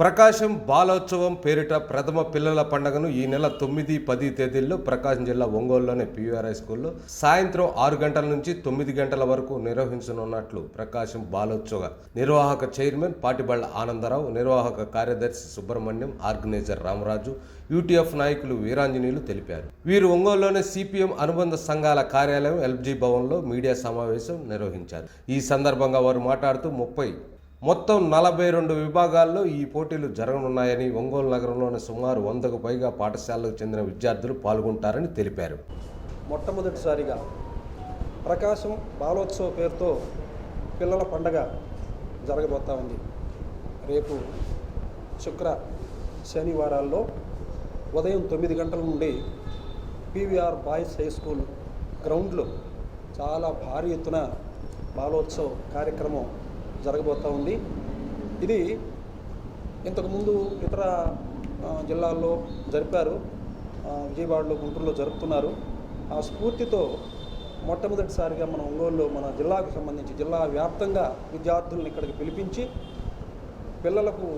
ప్రకాశం బాలోత్సవం పేరిట ప్రథమ పిల్లల పండుగను ఈ నెల తొమ్మిది పది తేదీల్లో ప్రకాశం జిల్లా ఒంగోలులోని పివిఆర్ఐ స్కూల్లో సాయంత్రం ఆరు గంటల నుంచి తొమ్మిది గంటల వరకు నిర్వహించనున్నట్లు ప్రకాశం బాలోత్సవ నిర్వాహక చైర్మన్ పాటిబళ్ళ ఆనందరావు నిర్వాహక కార్యదర్శి సుబ్రహ్మణ్యం ఆర్గనైజర్ రామరాజు యూటీఎఫ్ నాయకులు వీరాంజనీయులు తెలిపారు. వీరు ఒంగోలులోని సిపిఎం అనుబంధ సంఘాల కార్యాలయం ఎల్జీ భవన్లో మీడియా సమావేశం నిర్వహించారు. ఈ సందర్భంగా వారు మాట్లాడుతూ ముప్పై మొత్తం నలభై రెండు విభాగాల్లో ఈ పోటీలు జరగనున్నాయని ఒంగోలు నగరంలోని సుమారు వందకు పైగా పాఠశాలకు చెందిన విద్యార్థులు పాల్గొంటారని తెలిపారు. మొట్టమొదటిసారిగా ప్రకాశం బాలోత్సవ పేరుతో పిల్లల పండగ జరగబోతా ఉంది. రేపు శుక్ర శనివారాల్లో ఉదయం తొమ్మిది గంటల నుండి పీవీఆర్ బాయ్స్ హై స్కూల్ గ్రౌండ్లో చాలా భారీ ఎత్తున బాలోత్సవ కార్యక్రమం జరగబోతూ ఉంది. ఇది ఇంతకుముందు ఇతర జిల్లాల్లో జరిపారు. విజయవాడలో గుంటూరులో జరుపుతున్నారు. ఆ స్ఫూర్తితో మొట్టమొదటిసారిగా మన ఒంగోలులో మన జిల్లాకు సంబంధించి జిల్లా వ్యాప్తంగా విద్యార్థులను ఇక్కడికి పిలిపించి పిల్లలకు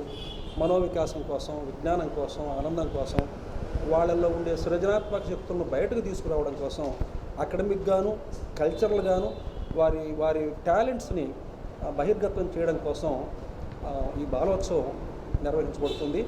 మనోవికాసం కోసం విజ్ఞానం కోసం ఆనందం కోసం వాళ్ళల్లో ఉండే సృజనాత్మక శక్తులను బయటకు తీసుకురావడం కోసం అకాడమిక్ గాను కల్చరల్ గాను వారి వారి టాలెంట్స్ని బహిర్గతం చేయడం కోసం ఈ బాలోత్సవం నిర్వహించబడుతుంది.